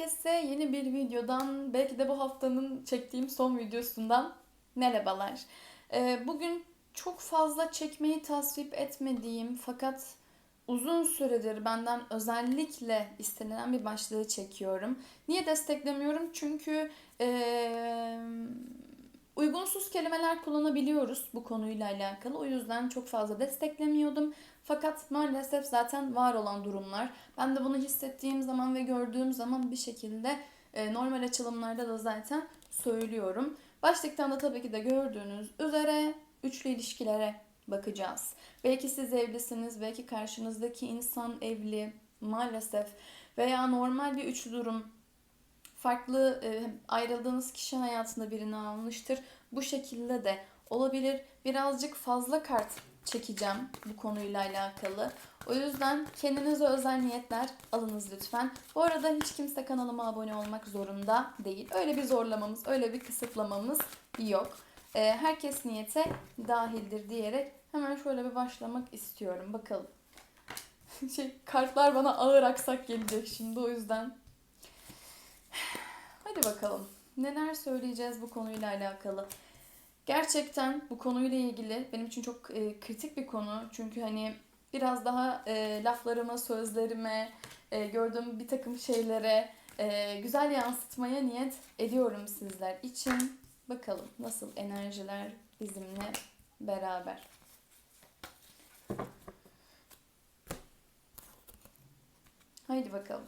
Herkese yeni bir videodan, belki de bu haftanın çektiğim son videosundan merhabalar. Ee, Bugün çok fazla çekmeyi tasvip etmediğim fakat uzun süredir benden özellikle istenilen bir başlığı çekiyorum. Niye desteklemiyorum? Çünkü eee, uygunsuz kelimeler kullanabiliyoruz bu konuyla alakalı. O yüzden çok fazla desteklemiyordum. Fakat maalesef zaten var olan durumlar. Ben de bunu hissettiğim zaman ve gördüğüm zaman bir şekilde e, normal açılımlarda da zaten söylüyorum. Başlıktan da tabii ki de gördüğünüz üzere üçlü ilişkilere bakacağız. Belki siz evlisiniz, belki karşınızdaki insan evli maalesef veya normal bir üçlü durum farklı e, ayrıldığınız kişi hayatında birini almıştır. Bu şekilde de olabilir. Birazcık fazla kart çekeceğim bu konuyla alakalı. O yüzden kendinize özel niyetler alınız lütfen. Bu arada hiç kimse kanalıma abone olmak zorunda değil. Öyle bir zorlamamız, öyle bir kısıtlamamız yok. Ee, herkes niyete dahildir diyerek hemen şöyle bir başlamak istiyorum. Bakalım. şey kartlar bana ağır aksak gelecek şimdi o yüzden. Hadi bakalım. Neler söyleyeceğiz bu konuyla alakalı? Gerçekten bu konuyla ilgili benim için çok e, kritik bir konu. Çünkü hani biraz daha e, laflarıma, sözlerime, e, gördüğüm bir takım şeylere e, güzel yansıtmaya niyet ediyorum sizler için. Bakalım nasıl enerjiler bizimle beraber. Haydi bakalım.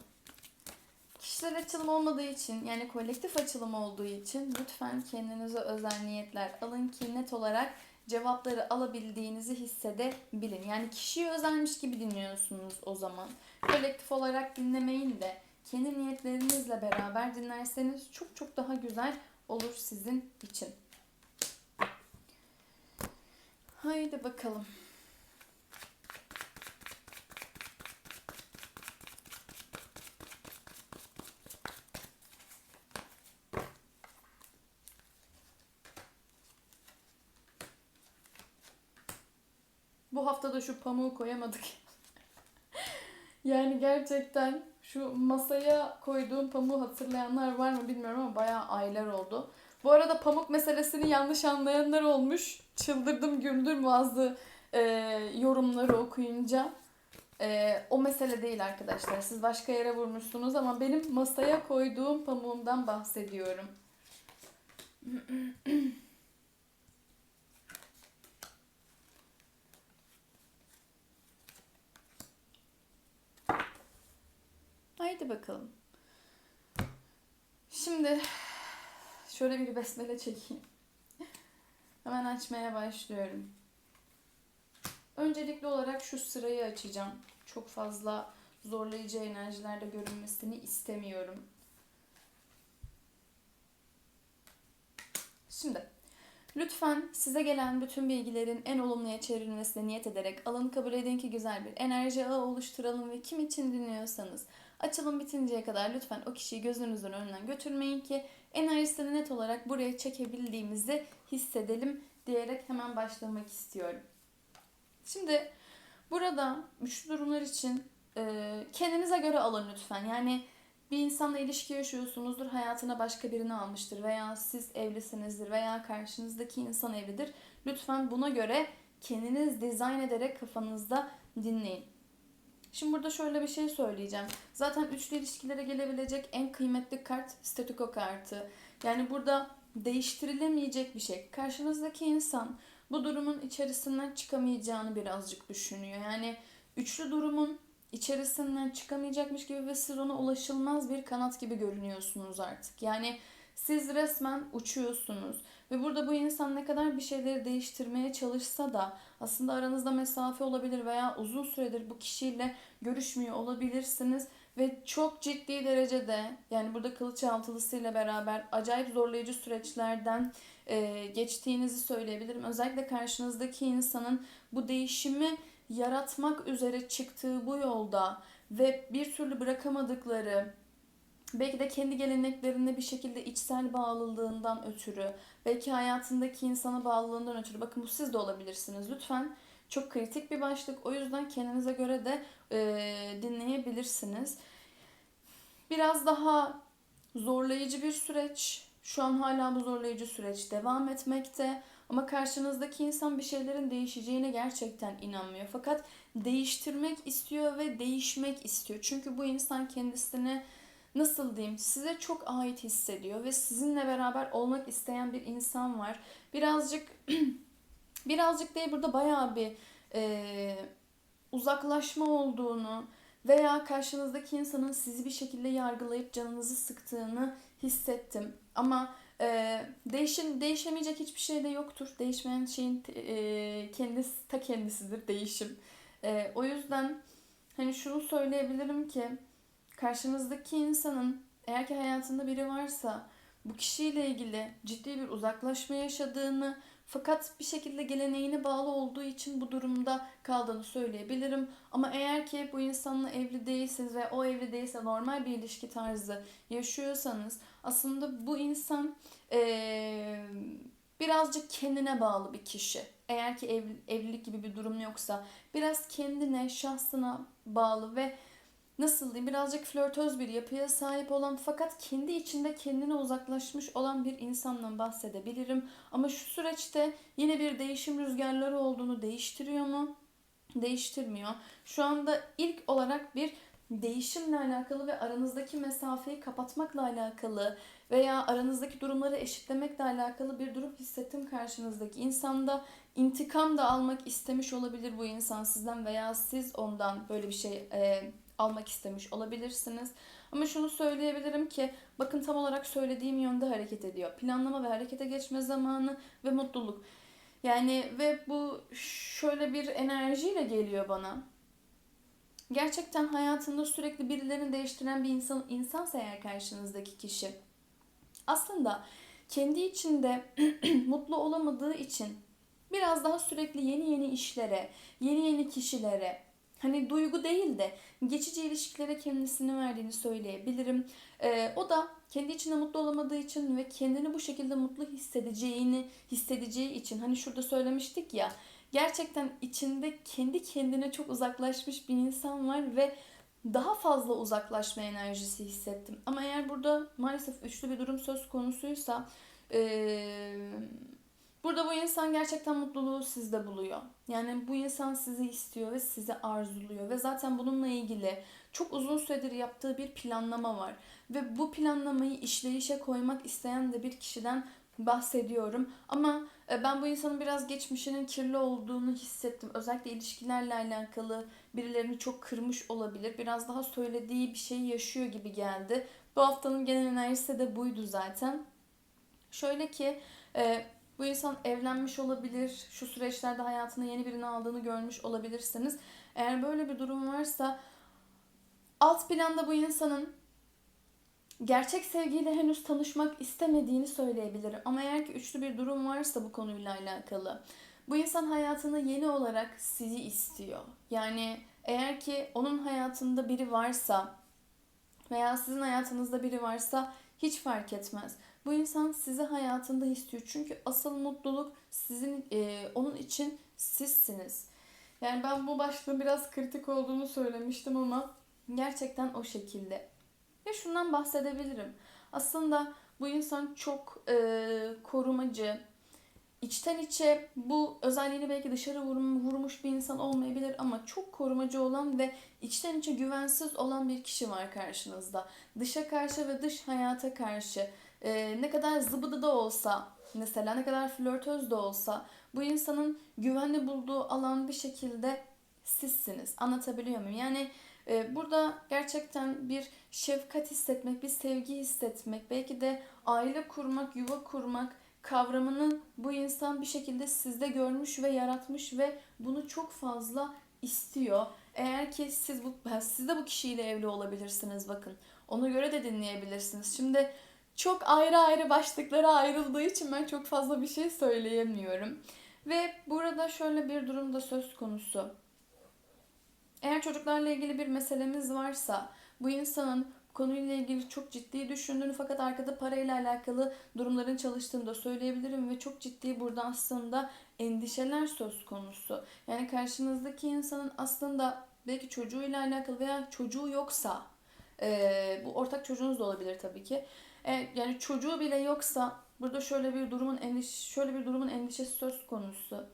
Kişisel açılım olmadığı için yani kolektif açılım olduğu için lütfen kendinize özel niyetler alın ki net olarak cevapları alabildiğinizi hissedebilin. Yani kişiye özelmiş gibi dinliyorsunuz o zaman. Kolektif olarak dinlemeyin de kendi niyetlerinizle beraber dinlerseniz çok çok daha güzel olur sizin için. Haydi bakalım. Bu hafta da şu pamuğu koyamadık. yani gerçekten şu masaya koyduğum pamuğu hatırlayanlar var mı bilmiyorum ama bayağı aylar oldu. Bu arada pamuk meselesini yanlış anlayanlar olmuş. Çıldırdım güldüm bazı e, yorumları okuyunca. E, o mesele değil arkadaşlar. Siz başka yere vurmuşsunuz ama benim masaya koyduğum pamuğumdan bahsediyorum. Haydi bakalım. Şimdi şöyle bir besmele çekeyim. Hemen açmaya başlıyorum. Öncelikli olarak şu sırayı açacağım. Çok fazla zorlayıcı enerjilerde görünmesini istemiyorum. Şimdi lütfen size gelen bütün bilgilerin en olumluya çevrilmesine niyet ederek alın kabul edin ki güzel bir enerji ağı oluşturalım ve kim için dinliyorsanız açılım bitinceye kadar lütfen o kişiyi gözünüzün önünden götürmeyin ki enerjisini net olarak buraya çekebildiğimizi hissedelim diyerek hemen başlamak istiyorum. Şimdi burada üçlü durumlar için e, kendinize göre alın lütfen. Yani bir insanla ilişki yaşıyorsunuzdur, hayatına başka birini almıştır veya siz evlisinizdir veya karşınızdaki insan evlidir. Lütfen buna göre kendiniz dizayn ederek kafanızda dinleyin. Şimdi burada şöyle bir şey söyleyeceğim. Zaten üçlü ilişkilere gelebilecek en kıymetli kart statüko kartı. Yani burada değiştirilemeyecek bir şey. Karşınızdaki insan bu durumun içerisinden çıkamayacağını birazcık düşünüyor. Yani üçlü durumun içerisinden çıkamayacakmış gibi ve siz ona ulaşılmaz bir kanat gibi görünüyorsunuz artık. Yani siz resmen uçuyorsunuz ve burada bu insan ne kadar bir şeyleri değiştirmeye çalışsa da aslında aranızda mesafe olabilir veya uzun süredir bu kişiyle görüşmüyor olabilirsiniz ve çok ciddi derecede yani burada kılıç altılısıyla beraber acayip zorlayıcı süreçlerden e, geçtiğinizi söyleyebilirim. Özellikle karşınızdaki insanın bu değişimi yaratmak üzere çıktığı bu yolda ve bir türlü bırakamadıkları belki de kendi geleneklerinde bir şekilde içsel bağlılığından ötürü, belki hayatındaki insana bağlılığından ötürü. Bakın bu siz de olabilirsiniz. Lütfen çok kritik bir başlık. O yüzden kendinize göre de e, dinleyebilirsiniz. Biraz daha zorlayıcı bir süreç. Şu an hala bu zorlayıcı süreç devam etmekte. Ama karşınızdaki insan bir şeylerin değişeceğine gerçekten inanmıyor. Fakat değiştirmek istiyor ve değişmek istiyor. Çünkü bu insan kendisine nasıl diyeyim size çok ait hissediyor ve sizinle beraber olmak isteyen bir insan var. Birazcık birazcık değil burada bayağı bir e, uzaklaşma olduğunu veya karşınızdaki insanın sizi bir şekilde yargılayıp canınızı sıktığını hissettim. Ama e, değişim değişemeyecek hiçbir şey de yoktur. Değişmeyen şeyin e, kendisi ta kendisidir değişim. E, o yüzden hani şunu söyleyebilirim ki karşınızdaki insanın eğer ki hayatında biri varsa bu kişiyle ilgili ciddi bir uzaklaşma yaşadığını fakat bir şekilde geleneğine bağlı olduğu için bu durumda kaldığını söyleyebilirim. Ama eğer ki bu insanla evli değilseniz ve o evli değilse normal bir ilişki tarzı yaşıyorsanız aslında bu insan ee, birazcık kendine bağlı bir kişi. Eğer ki ev, evlilik gibi bir durum yoksa biraz kendine, şahsına bağlı ve nasıl diyeyim birazcık flörtöz bir yapıya sahip olan fakat kendi içinde kendine uzaklaşmış olan bir insandan bahsedebilirim. Ama şu süreçte yine bir değişim rüzgarları olduğunu değiştiriyor mu? Değiştirmiyor. Şu anda ilk olarak bir değişimle alakalı ve aranızdaki mesafeyi kapatmakla alakalı veya aranızdaki durumları eşitlemekle alakalı bir durum hissettim karşınızdaki insanda. intikam da almak istemiş olabilir bu insan sizden veya siz ondan böyle bir şey e, almak istemiş olabilirsiniz. Ama şunu söyleyebilirim ki bakın tam olarak söylediğim yönde hareket ediyor. Planlama ve harekete geçme zamanı ve mutluluk. Yani ve bu şöyle bir enerjiyle geliyor bana. Gerçekten hayatında sürekli birilerini değiştiren bir insan insansa eğer karşınızdaki kişi aslında kendi içinde mutlu olamadığı için biraz daha sürekli yeni yeni işlere, yeni yeni kişilere, hani duygu değil de geçici ilişkilere kendisini verdiğini söyleyebilirim. Ee, o da kendi içinde mutlu olamadığı için ve kendini bu şekilde mutlu hissedeceğini hissedeceği için hani şurada söylemiştik ya gerçekten içinde kendi kendine çok uzaklaşmış bir insan var ve daha fazla uzaklaşma enerjisi hissettim. Ama eğer burada maalesef üçlü bir durum söz konusuysa ee, burada bu insan gerçekten mutluluğu sizde buluyor. Yani bu insan sizi istiyor ve sizi arzuluyor ve zaten bununla ilgili çok uzun süredir yaptığı bir planlama var. Ve bu planlamayı işleyişe koymak isteyen de bir kişiden bahsediyorum. Ama e, ben bu insanın biraz geçmişinin kirli olduğunu hissettim. Özellikle ilişkilerle alakalı birilerini çok kırmış olabilir. Biraz daha söylediği bir şey yaşıyor gibi geldi. Bu haftanın genel enerjisi de buydu zaten. Şöyle ki e, bu insan evlenmiş olabilir. Şu süreçlerde hayatına yeni birini aldığını görmüş olabilirsiniz. Eğer böyle bir durum varsa alt planda bu insanın gerçek sevgiyle henüz tanışmak istemediğini söyleyebilirim. Ama eğer ki üçlü bir durum varsa bu konuyla alakalı bu insan hayatını yeni olarak sizi istiyor. Yani eğer ki onun hayatında biri varsa veya sizin hayatınızda biri varsa hiç fark etmez. Bu insan sizi hayatında istiyor. Çünkü asıl mutluluk sizin e, onun için sizsiniz. Yani ben bu başlığın biraz kritik olduğunu söylemiştim ama gerçekten o şekilde. Ve şundan bahsedebilirim. Aslında bu insan çok e, korumacı, içten içe bu özelliğini belki dışarı vurmuş bir insan olmayabilir ama çok korumacı olan ve içten içe güvensiz olan bir kişi var karşınızda. Dışa karşı ve dış hayata karşı e, ne kadar zıbıdı da olsa mesela ne kadar flörtöz de olsa bu insanın güvenli bulduğu alan bir şekilde sizsiniz. Anlatabiliyor muyum? Yani e, burada gerçekten bir şefkat hissetmek, bir sevgi hissetmek, belki de aile kurmak, yuva kurmak kavramını bu insan bir şekilde sizde görmüş ve yaratmış ve bunu çok fazla istiyor. Eğer ki siz bu siz de bu kişiyle evli olabilirsiniz bakın. Ona göre de dinleyebilirsiniz. Şimdi çok ayrı ayrı başlıklara ayrıldığı için ben çok fazla bir şey söyleyemiyorum. Ve burada şöyle bir durum da söz konusu. Eğer çocuklarla ilgili bir meselemiz varsa bu insanın konuyla ilgili çok ciddi düşündüğünü fakat arkada parayla alakalı durumların çalıştığını da söyleyebilirim ve çok ciddi burada aslında endişeler söz konusu. Yani karşınızdaki insanın aslında belki çocuğuyla alakalı veya çocuğu yoksa Ee, bu ortak çocuğunuz da olabilir tabii ki. E, yani çocuğu bile yoksa burada şöyle bir durumun endiş şöyle bir durumun endişesi söz konusu.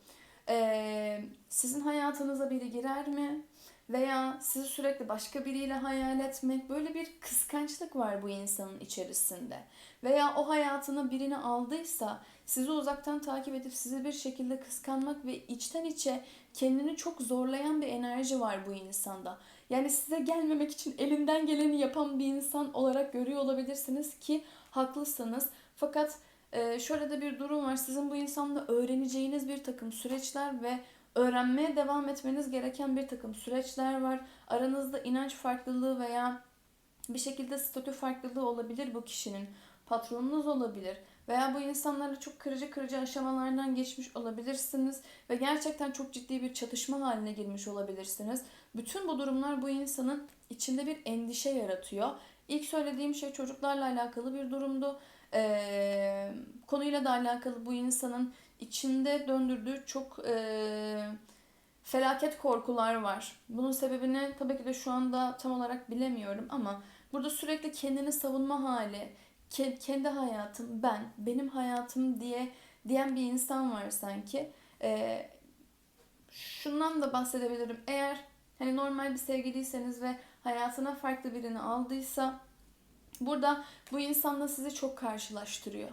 Ee, sizin hayatınıza biri girer mi? Veya sizi sürekli başka biriyle hayal etmek böyle bir kıskançlık var bu insanın içerisinde. Veya o hayatına birini aldıysa sizi uzaktan takip edip sizi bir şekilde kıskanmak ve içten içe kendini çok zorlayan bir enerji var bu insanda. Yani size gelmemek için elinden geleni yapan bir insan olarak görüyor olabilirsiniz ki haklısınız. Fakat e, şöyle de bir durum var. Sizin bu insanla öğreneceğiniz bir takım süreçler ve öğrenmeye devam etmeniz gereken bir takım süreçler var. Aranızda inanç farklılığı veya bir şekilde statü farklılığı olabilir bu kişinin. Patronunuz olabilir veya bu insanlarla çok kırıcı kırıcı aşamalardan geçmiş olabilirsiniz ve gerçekten çok ciddi bir çatışma haline girmiş olabilirsiniz. Bütün bu durumlar bu insanın içinde bir endişe yaratıyor. İlk söylediğim şey çocuklarla alakalı bir durumdu. Ee, konuyla da alakalı bu insanın içinde döndürdüğü çok e, felaket korkular var. Bunun sebebini tabii ki de şu anda tam olarak bilemiyorum ama burada sürekli kendini savunma hali, kendi hayatım, ben, benim hayatım diye diyen bir insan var sanki. Ee, şundan da bahsedebilirim. Eğer hani normal bir sevgiliyseniz ve hayatına farklı birini aldıysa burada bu insanla sizi çok karşılaştırıyor.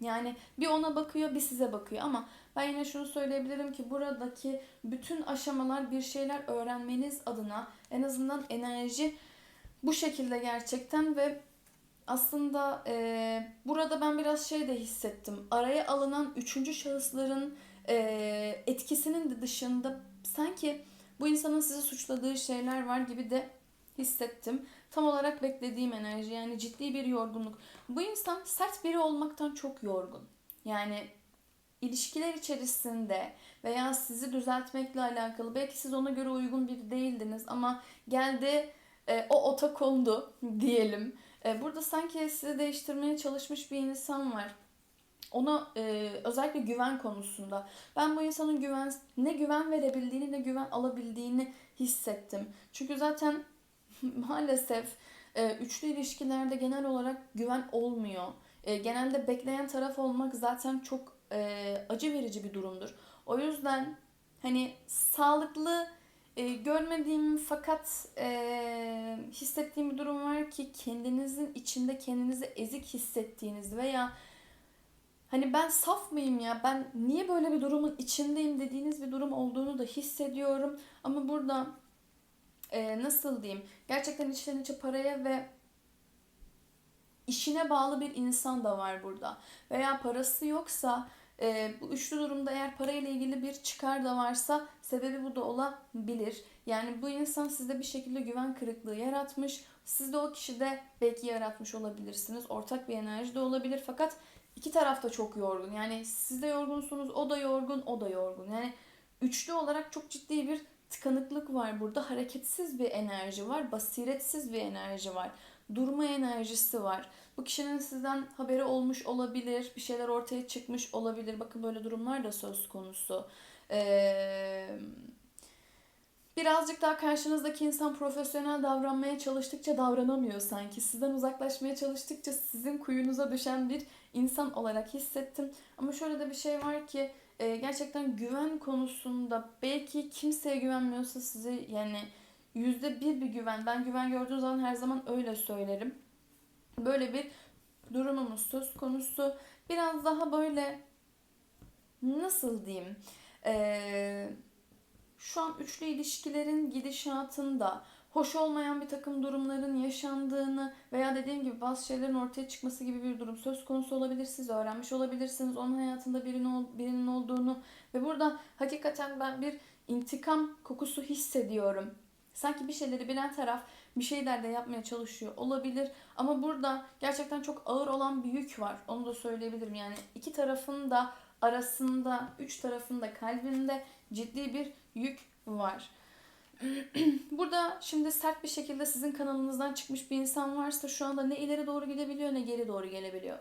Yani bir ona bakıyor bir size bakıyor ama ben yine şunu söyleyebilirim ki buradaki bütün aşamalar bir şeyler öğrenmeniz adına en azından enerji bu şekilde gerçekten ve aslında e, burada ben biraz şey de hissettim. Araya alınan üçüncü şahısların e, etkisinin de dışında sanki bu insanın sizi suçladığı şeyler var gibi de hissettim. Tam olarak beklediğim enerji yani ciddi bir yorgunluk. Bu insan sert biri olmaktan çok yorgun. Yani ilişkiler içerisinde veya sizi düzeltmekle alakalı belki siz ona göre uygun biri değildiniz ama geldi e, o ota kondu diyelim. E, burada sanki sizi değiştirmeye çalışmış bir insan var. Ona e, özellikle güven konusunda ben bu insanın güven ne güven verebildiğini ne güven alabildiğini hissettim. Çünkü zaten maalesef e, üçlü ilişkilerde genel olarak güven olmuyor. E, genelde bekleyen taraf olmak zaten çok e, acı verici bir durumdur. O yüzden hani sağlıklı e, görmediğim fakat e, hissettiğim bir durum var ki kendinizin içinde kendinizi ezik hissettiğiniz veya hani ben saf mıyım ya ben niye böyle bir durumun içindeyim dediğiniz bir durum olduğunu da hissediyorum. Ama burada e, nasıl diyeyim gerçekten içten içe paraya ve işine bağlı bir insan da var burada. Veya parası yoksa e, bu üçlü durumda eğer parayla ilgili bir çıkar da varsa sebebi bu da olabilir. Yani bu insan sizde bir şekilde güven kırıklığı yaratmış. Siz de o kişide belki yaratmış olabilirsiniz. Ortak bir enerji de olabilir. Fakat iki taraf da çok yorgun. Yani siz de yorgunsunuz, o da yorgun, o da yorgun. Yani üçlü olarak çok ciddi bir tıkanıklık var burada. Hareketsiz bir enerji var, basiretsiz bir enerji var. Durma enerjisi var. Bu kişinin sizden haberi olmuş olabilir, bir şeyler ortaya çıkmış olabilir. Bakın böyle durumlar da söz konusu. Ee, birazcık daha karşınızdaki insan profesyonel davranmaya çalıştıkça davranamıyor sanki. Sizden uzaklaşmaya çalıştıkça sizin kuyunuza düşen bir insan olarak hissettim. Ama şöyle de bir şey var ki e, gerçekten güven konusunda belki kimseye güvenmiyorsa size yani yüzde bir bir güven. Ben güven gördüğüm zaman her zaman öyle söylerim. Böyle bir durumumuz söz konusu. Biraz daha böyle nasıl diyeyim? Ee, şu an üçlü ilişkilerin gidişatında hoş olmayan bir takım durumların yaşandığını veya dediğim gibi bazı şeylerin ortaya çıkması gibi bir durum söz konusu olabilir. Siz öğrenmiş olabilirsiniz onun hayatında birinin, birinin olduğunu ve burada hakikaten ben bir intikam kokusu hissediyorum. Sanki bir şeyleri bilen taraf bir şeyler de yapmaya çalışıyor olabilir. Ama burada gerçekten çok ağır olan bir yük var. Onu da söyleyebilirim. Yani iki tarafın da arasında, üç tarafın da kalbinde ciddi bir yük var. Burada şimdi sert bir şekilde sizin kanalınızdan çıkmış bir insan varsa şu anda ne ileri doğru gidebiliyor ne geri doğru gelebiliyor.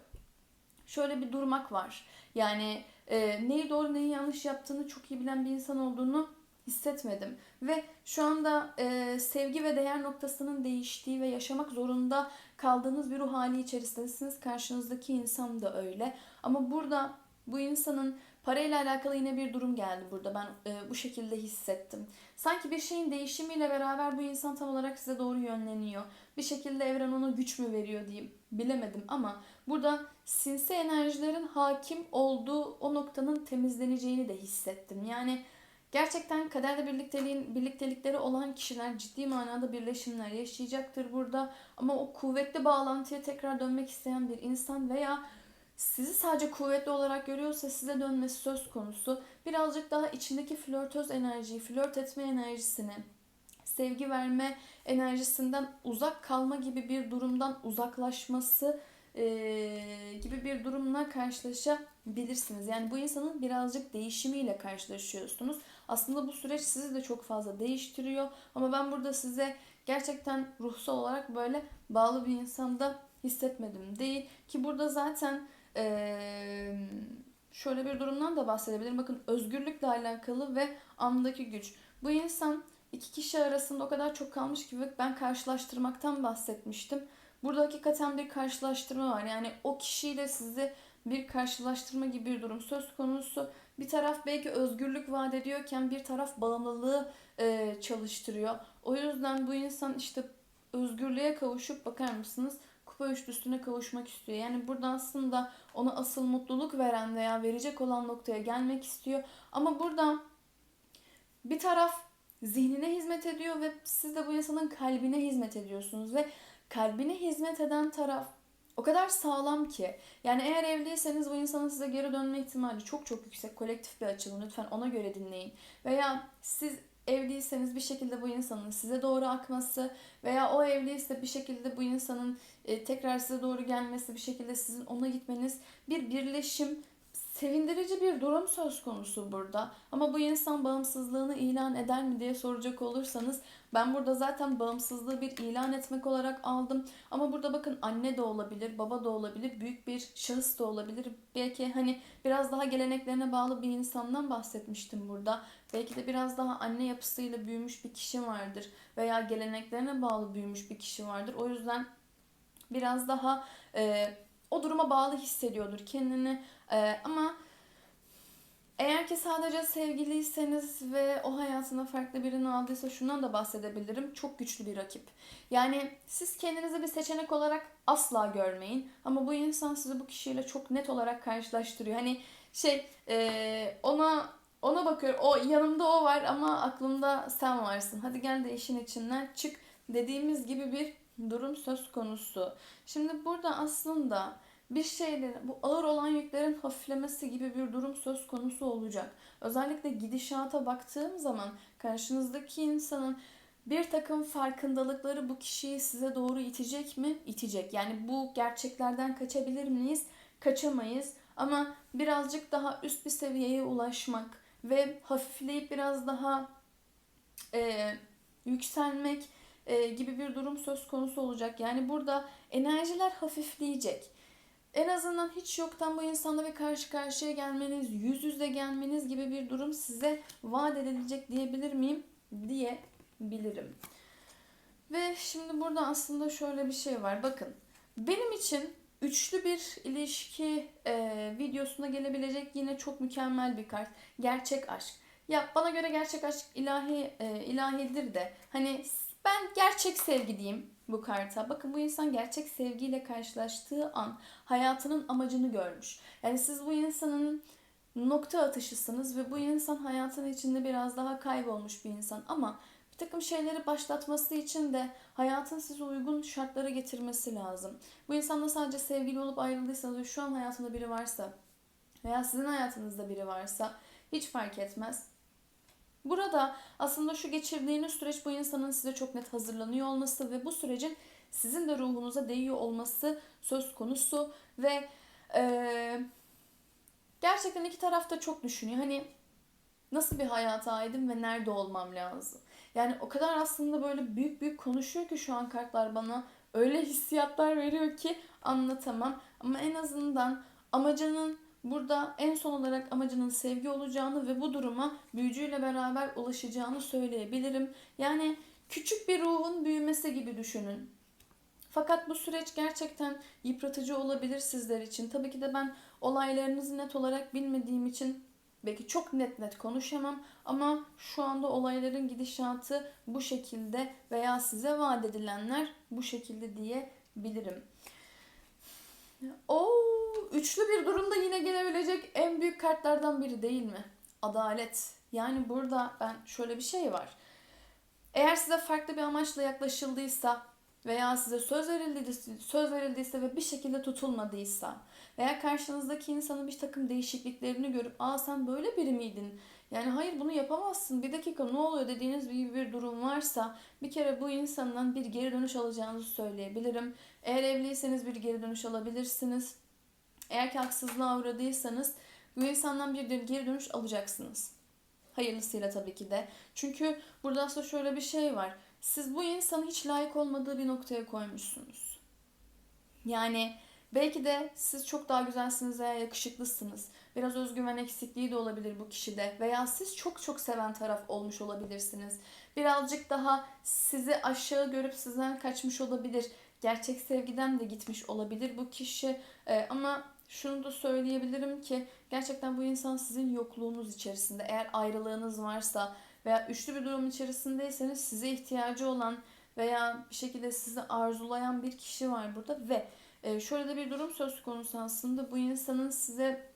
Şöyle bir durmak var. Yani e, neyi doğru neyi yanlış yaptığını çok iyi bilen bir insan olduğunu hissetmedim. Ve şu anda e, sevgi ve değer noktasının değiştiği ve yaşamak zorunda kaldığınız bir ruh hali içerisindesiniz. Karşınızdaki insan da öyle. Ama burada bu insanın parayla alakalı yine bir durum geldi burada. Ben e, bu şekilde hissettim. Sanki bir şeyin değişimiyle beraber bu insan tam olarak size doğru yönleniyor. Bir şekilde evren ona güç mü veriyor diyeyim. Bilemedim ama burada sinsi enerjilerin hakim olduğu o noktanın temizleneceğini de hissettim. Yani gerçekten kaderle birlikteliğin birliktelikleri olan kişiler ciddi manada birleşimler yaşayacaktır burada. Ama o kuvvetli bağlantıya tekrar dönmek isteyen bir insan veya sizi sadece kuvvetli olarak görüyorsa size dönmesi söz konusu. Birazcık daha içindeki flörtöz enerjiyi, flört etme enerjisini, sevgi verme enerjisinden uzak kalma gibi bir durumdan uzaklaşması e, gibi bir durumla karşılaşabilirsiniz. Yani bu insanın birazcık değişimiyle karşılaşıyorsunuz. Aslında bu süreç sizi de çok fazla değiştiriyor. Ama ben burada size gerçekten ruhsal olarak böyle bağlı bir insanda hissetmedim değil. Ki burada zaten ee, şöyle bir durumdan da bahsedebilirim. Bakın özgürlükle alakalı ve andaki güç. Bu insan iki kişi arasında o kadar çok kalmış ki ben karşılaştırmaktan bahsetmiştim. Burada hakikaten bir karşılaştırma var. Yani o kişiyle sizi bir karşılaştırma gibi bir durum söz konusu. Bir taraf belki özgürlük vaat ediyorken bir taraf bağımlılığı e, çalıştırıyor. O yüzden bu insan işte özgürlüğe kavuşup bakar mısınız? kupa üçlüsüne kavuşmak istiyor. Yani burada aslında ona asıl mutluluk veren veya verecek olan noktaya gelmek istiyor. Ama burada bir taraf zihnine hizmet ediyor ve siz de bu insanın kalbine hizmet ediyorsunuz ve kalbine hizmet eden taraf o kadar sağlam ki. Yani eğer evliyseniz bu insanın size geri dönme ihtimali çok çok yüksek. Kolektif bir açılım. Lütfen ona göre dinleyin. Veya siz evliyseniz bir şekilde bu insanın size doğru akması veya o evliyse bir şekilde bu insanın e, tekrar size doğru gelmesi, bir şekilde sizin ona gitmeniz bir birleşim, sevindirici bir durum söz konusu burada. Ama bu insan bağımsızlığını ilan eder mi diye soracak olursanız ben burada zaten bağımsızlığı bir ilan etmek olarak aldım. Ama burada bakın anne de olabilir, baba da olabilir, büyük bir şahıs da olabilir. Belki hani biraz daha geleneklerine bağlı bir insandan bahsetmiştim burada. Belki de biraz daha anne yapısıyla büyümüş bir kişi vardır veya geleneklerine bağlı büyümüş bir kişi vardır. O yüzden biraz daha e, o duruma bağlı hissediyordur kendini. E, ama eğer ki sadece sevgiliyseniz ve o hayatına farklı birini aldıysa şundan da bahsedebilirim. Çok güçlü bir rakip. Yani siz kendinizi bir seçenek olarak asla görmeyin. Ama bu insan sizi bu kişiyle çok net olarak karşılaştırıyor. Hani şey e, ona ona bakıyor. O yanımda o var ama aklımda sen varsın. Hadi gel de işin içinden çık dediğimiz gibi bir durum söz konusu. Şimdi burada aslında bir şeylerin, bu ağır olan yüklerin hafiflemesi gibi bir durum söz konusu olacak. Özellikle gidişata baktığım zaman karşınızdaki insanın bir takım farkındalıkları bu kişiyi size doğru itecek mi? İtecek. Yani bu gerçeklerden kaçabilir miyiz? Kaçamayız. Ama birazcık daha üst bir seviyeye ulaşmak ve hafifleyip biraz daha e, yükselmek e, gibi bir durum söz konusu olacak. Yani burada enerjiler hafifleyecek. En azından hiç yoktan bu insanla bir karşı karşıya gelmeniz, yüz yüze gelmeniz gibi bir durum size vaat edilecek diyebilir miyim? Diyebilirim. Ve şimdi burada aslında şöyle bir şey var. Bakın benim için üçlü bir ilişki e, videosuna gelebilecek yine çok mükemmel bir kart. Gerçek aşk. Ya bana göre gerçek aşk ilahi e, ilahidir de hani ben gerçek sevgi diyeyim bu karta. Bakın bu insan gerçek sevgiyle karşılaştığı an hayatının amacını görmüş. Yani siz bu insanın nokta atışısınız ve bu insan hayatın içinde biraz daha kaybolmuş bir insan ama bir takım şeyleri başlatması için de hayatın size uygun şartlara getirmesi lazım. Bu insanla sadece sevgili olup ayrıldıysanız ve şu an hayatında biri varsa veya sizin hayatınızda biri varsa hiç fark etmez. Burada aslında şu geçirdiğiniz süreç bu insanın size çok net hazırlanıyor olması ve bu sürecin sizin de ruhunuza değiyor olması söz konusu ve e, gerçekten iki taraf da çok düşünüyor. Hani nasıl bir hayata aidim ve nerede olmam lazım? Yani o kadar aslında böyle büyük büyük konuşuyor ki şu an kartlar bana öyle hissiyatlar veriyor ki anlatamam. Ama en azından amacının burada en son olarak amacının sevgi olacağını ve bu duruma büyücüyle beraber ulaşacağını söyleyebilirim. Yani küçük bir ruhun büyümesi gibi düşünün. Fakat bu süreç gerçekten yıpratıcı olabilir sizler için. Tabii ki de ben olaylarınızı net olarak bilmediğim için belki çok net net konuşamam ama şu anda olayların gidişatı bu şekilde veya size vaat edilenler bu şekilde diyebilirim. O üçlü bir durumda yine gelebilecek en büyük kartlardan biri değil mi? Adalet. Yani burada ben şöyle bir şey var. Eğer size farklı bir amaçla yaklaşıldıysa veya size söz verildiyse, söz verildiyse ve bir şekilde tutulmadıysa veya karşınızdaki insanın bir takım değişikliklerini görüp aa sen böyle biri miydin? Yani hayır bunu yapamazsın bir dakika ne oluyor dediğiniz gibi bir durum varsa bir kere bu insandan bir geri dönüş alacağınızı söyleyebilirim. Eğer evliyseniz bir geri dönüş alabilirsiniz. Eğer ki haksızlığa uğradıysanız bu insandan bir geri dönüş alacaksınız. Hayırlısıyla tabii ki de. Çünkü burada aslında şöyle bir şey var. Siz bu insanı hiç layık olmadığı bir noktaya koymuşsunuz. Yani belki de siz çok daha güzelsiniz veya yakışıklısınız. Biraz özgüven eksikliği de olabilir bu kişide. Veya siz çok çok seven taraf olmuş olabilirsiniz. Birazcık daha sizi aşağı görüp sizden kaçmış olabilir. Gerçek sevgiden de gitmiş olabilir bu kişi. Ee, ama şunu da söyleyebilirim ki gerçekten bu insan sizin yokluğunuz içerisinde. Eğer ayrılığınız varsa veya üçlü bir durum içerisindeyseniz size ihtiyacı olan veya bir şekilde sizi arzulayan bir kişi var burada ve e, şöyle de bir durum söz konusu aslında bu insanın size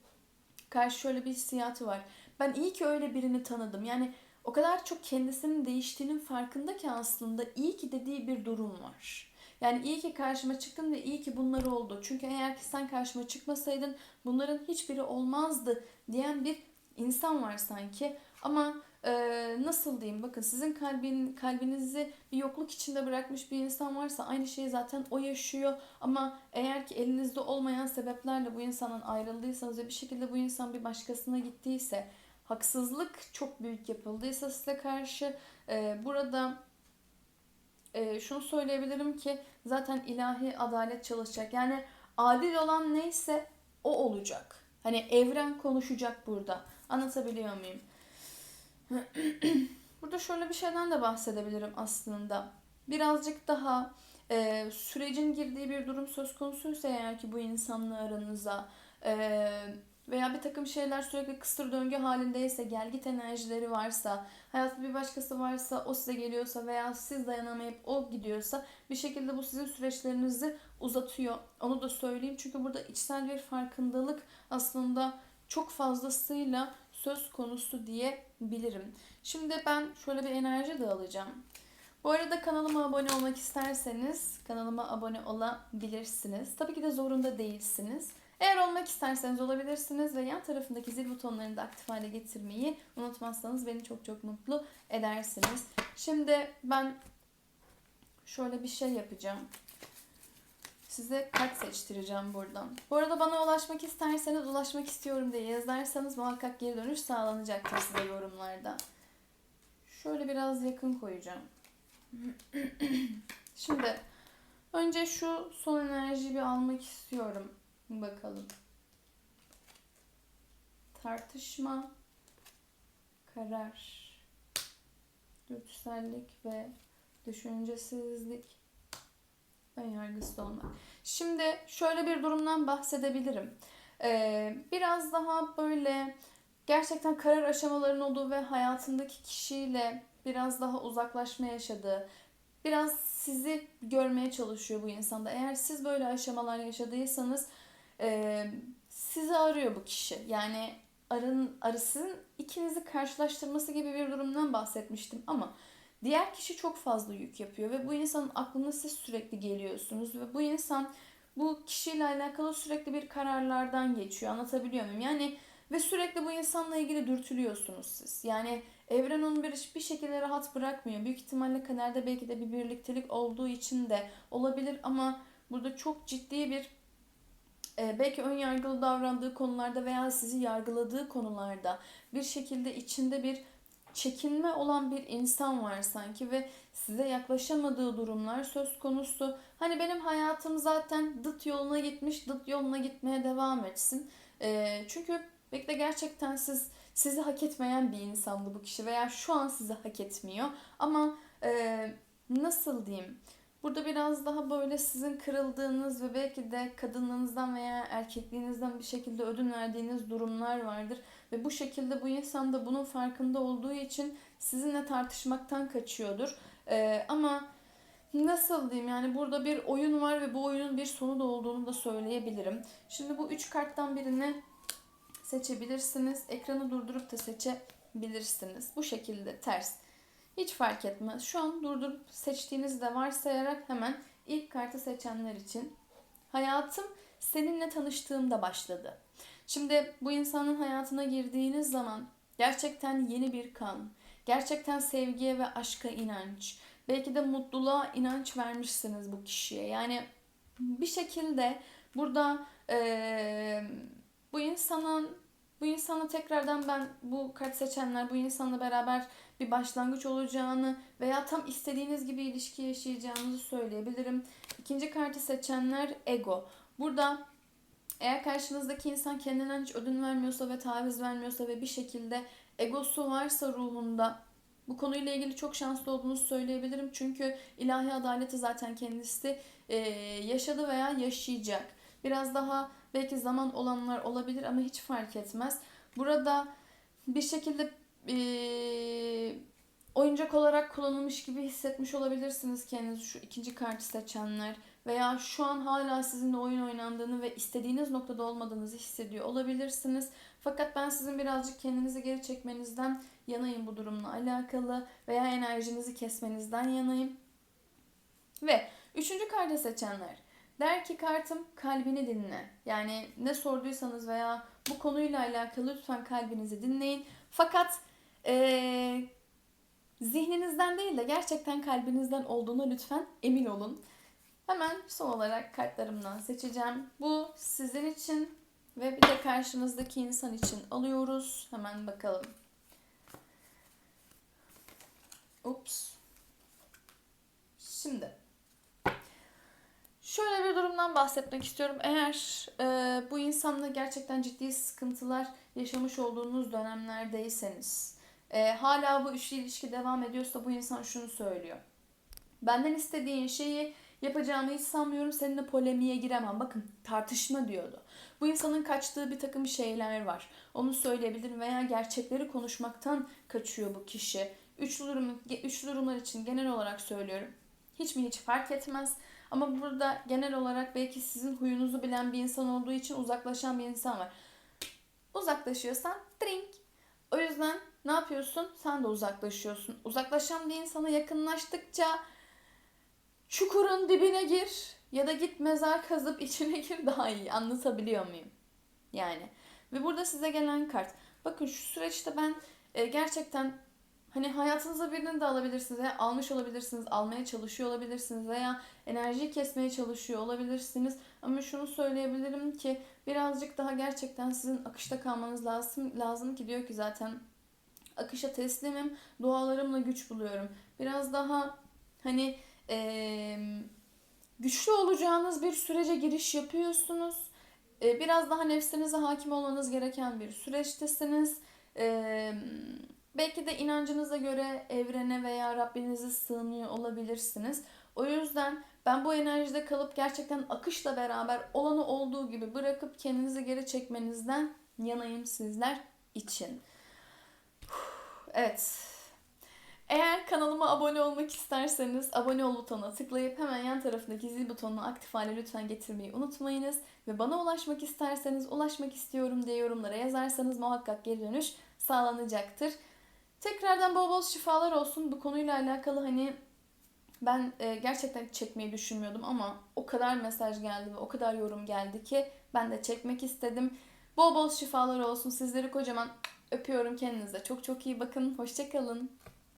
karşı şöyle bir hissiyatı var. Ben iyi ki öyle birini tanıdım. Yani o kadar çok kendisinin değiştiğinin farkında ki aslında iyi ki dediği bir durum var. Yani iyi ki karşıma çıktın ve iyi ki bunlar oldu. Çünkü eğer ki sen karşıma çıkmasaydın bunların hiçbiri olmazdı diyen bir insan var sanki. Ama e, nasıl diyeyim bakın sizin kalbin kalbinizi bir yokluk içinde bırakmış bir insan varsa aynı şeyi zaten o yaşıyor. Ama eğer ki elinizde olmayan sebeplerle bu insandan ayrıldıysanız ve bir şekilde bu insan bir başkasına gittiyse haksızlık çok büyük yapıldıysa size karşı e, burada e, şunu söyleyebilirim ki zaten ilahi adalet çalışacak. Yani adil olan neyse o olacak. Hani evren konuşacak burada. Anlatabiliyor muyum? burada şöyle bir şeyden de bahsedebilirim aslında. Birazcık daha e, sürecin girdiği bir durum söz konusuysa eğer ki bu insanla aranıza e, veya bir takım şeyler sürekli kısır döngü halindeyse, gel git enerjileri varsa, hayatta bir başkası varsa, o size geliyorsa veya siz dayanamayıp o gidiyorsa bir şekilde bu sizin süreçlerinizi uzatıyor. Onu da söyleyeyim çünkü burada içsel bir farkındalık aslında çok fazlasıyla söz konusu diyebilirim. Şimdi ben şöyle bir enerji de alacağım. Bu arada kanalıma abone olmak isterseniz kanalıma abone olabilirsiniz. Tabii ki de zorunda değilsiniz. Eğer olmak isterseniz olabilirsiniz ve yan tarafındaki zil butonlarını da aktif hale getirmeyi unutmazsanız beni çok çok mutlu edersiniz. Şimdi ben şöyle bir şey yapacağım. Size kart seçtireceğim buradan. Bu arada bana ulaşmak isterseniz ulaşmak istiyorum diye yazarsanız muhakkak geri dönüş sağlanacaktır size yorumlarda. Şöyle biraz yakın koyacağım. Şimdi önce şu son enerjiyi bir almak istiyorum. Bakalım. Tartışma, karar, dürtüsellik ve düşüncesizlik, önyargısı olmak. Şimdi şöyle bir durumdan bahsedebilirim. Ee, biraz daha böyle gerçekten karar aşamalarının olduğu ve hayatındaki kişiyle biraz daha uzaklaşma yaşadığı, biraz sizi görmeye çalışıyor bu insanda. Eğer siz böyle aşamalar yaşadıysanız e, sizi arıyor bu kişi. Yani arın arısının ikinizi karşılaştırması gibi bir durumdan bahsetmiştim ama diğer kişi çok fazla yük yapıyor ve bu insanın aklına siz sürekli geliyorsunuz ve bu insan bu kişiyle alakalı sürekli bir kararlardan geçiyor. Anlatabiliyor muyum? Yani ve sürekli bu insanla ilgili dürtülüyorsunuz siz. Yani evren onu bir, bir şekilde rahat bırakmıyor. Büyük ihtimalle kaderde belki de bir birliktelik olduğu için de olabilir ama burada çok ciddi bir e, belki ön yargılı davrandığı konularda veya sizi yargıladığı konularda bir şekilde içinde bir çekinme olan bir insan var sanki ve size yaklaşamadığı durumlar söz konusu. Hani benim hayatım zaten dıt yoluna gitmiş, dıt yoluna gitmeye devam etsin. E, çünkü belki de gerçekten siz sizi hak etmeyen bir insandı bu kişi veya şu an sizi hak etmiyor. Ama e, nasıl diyeyim? Burada biraz daha böyle sizin kırıldığınız ve belki de kadınlığınızdan veya erkekliğinizden bir şekilde ödün verdiğiniz durumlar vardır. Ve bu şekilde bu insan da bunun farkında olduğu için sizinle tartışmaktan kaçıyordur. Ee, ama nasıl diyeyim yani burada bir oyun var ve bu oyunun bir sonu da olduğunu da söyleyebilirim. Şimdi bu üç karttan birini seçebilirsiniz. Ekranı durdurup da seçebilirsiniz. Bu şekilde ters. Hiç fark etmez. Şu an durdurup seçtiğinizi de varsayarak hemen ilk kartı seçenler için hayatım seninle tanıştığımda başladı. Şimdi bu insanın hayatına girdiğiniz zaman gerçekten yeni bir kan, gerçekten sevgiye ve aşka inanç, belki de mutluluğa inanç vermişsiniz bu kişiye. Yani bir şekilde burada eee, bu insanın bu insana tekrardan ben bu kart seçenler bu insanla beraber bir başlangıç olacağını veya tam istediğiniz gibi ilişki yaşayacağınızı söyleyebilirim. İkinci kartı seçenler ego. Burada eğer karşınızdaki insan kendinden hiç ödün vermiyorsa ve taviz vermiyorsa ve bir şekilde egosu varsa ruhunda bu konuyla ilgili çok şanslı olduğunu söyleyebilirim. Çünkü ilahi adaleti zaten kendisi e, yaşadı veya yaşayacak. Biraz daha belki zaman olanlar olabilir ama hiç fark etmez. Burada bir şekilde e, oyuncak olarak kullanılmış gibi hissetmiş olabilirsiniz kendinizi şu ikinci kartı seçenler veya şu an hala sizinle oyun oynandığını ve istediğiniz noktada olmadığınızı hissediyor olabilirsiniz. Fakat ben sizin birazcık kendinizi geri çekmenizden yanayım bu durumla alakalı veya enerjinizi kesmenizden yanayım. Ve üçüncü kartı seçenler der ki kartım kalbini dinle. Yani ne sorduysanız veya bu konuyla alakalı lütfen kalbinizi dinleyin. Fakat ee, zihninizden değil de gerçekten kalbinizden olduğuna lütfen emin olun. Hemen son olarak kartlarımdan seçeceğim. Bu sizin için ve bir de karşınızdaki insan için alıyoruz. Hemen bakalım. Ups. Şimdi şöyle bir durumdan bahsetmek istiyorum. Eğer e, bu insanla gerçekten ciddi sıkıntılar yaşamış olduğunuz dönemlerdeyseniz, e, hala bu üçlü ilişki devam ediyorsa bu insan şunu söylüyor. Benden istediğin şeyi yapacağımı hiç sanmıyorum. Seninle polemiğe giremem. Bakın tartışma diyordu. Bu insanın kaçtığı bir takım şeyler var. Onu söyleyebilirim veya gerçekleri konuşmaktan kaçıyor bu kişi. Üçlü, durum, üçlü durumlar için genel olarak söylüyorum. Hiç mi hiç fark etmez. Ama burada genel olarak belki sizin huyunuzu bilen bir insan olduğu için uzaklaşan bir insan var. Uzaklaşıyorsan drink. O yüzden ne yapıyorsun? Sen de uzaklaşıyorsun. Uzaklaşan bir insana yakınlaştıkça çukurun dibine gir ya da git mezar kazıp içine gir daha iyi. Anlatabiliyor muyum? Yani. Ve burada size gelen kart. Bakın şu süreçte ben e, gerçekten hani hayatınıza birini de alabilirsiniz veya almış olabilirsiniz, almaya çalışıyor olabilirsiniz veya enerjiyi kesmeye çalışıyor olabilirsiniz. Ama şunu söyleyebilirim ki birazcık daha gerçekten sizin akışta kalmanız lazım lazım ki diyor ki zaten akışa teslimim, dualarımla güç buluyorum. Biraz daha hani e, güçlü olacağınız bir sürece giriş yapıyorsunuz. E, biraz daha nefsinize hakim olmanız gereken bir süreçtesiniz. E, belki de inancınıza göre evrene veya Rabbinize sığınıyor olabilirsiniz. O yüzden ben bu enerjide kalıp gerçekten akışla beraber olanı olduğu gibi bırakıp kendinizi geri çekmenizden yanayım sizler için. Evet, eğer kanalıma abone olmak isterseniz abone ol butonuna tıklayıp hemen yan tarafındaki zil butonunu aktif hale lütfen getirmeyi unutmayınız. Ve bana ulaşmak isterseniz ulaşmak istiyorum diye yorumlara yazarsanız muhakkak geri dönüş sağlanacaktır. Tekrardan bol bol şifalar olsun. Bu konuyla alakalı hani ben e, gerçekten çekmeyi düşünmüyordum ama o kadar mesaj geldi ve o kadar yorum geldi ki ben de çekmek istedim. Bol bol şifalar olsun. Sizleri kocaman öpüyorum kendinize. Çok çok iyi bakın. Hoşçakalın.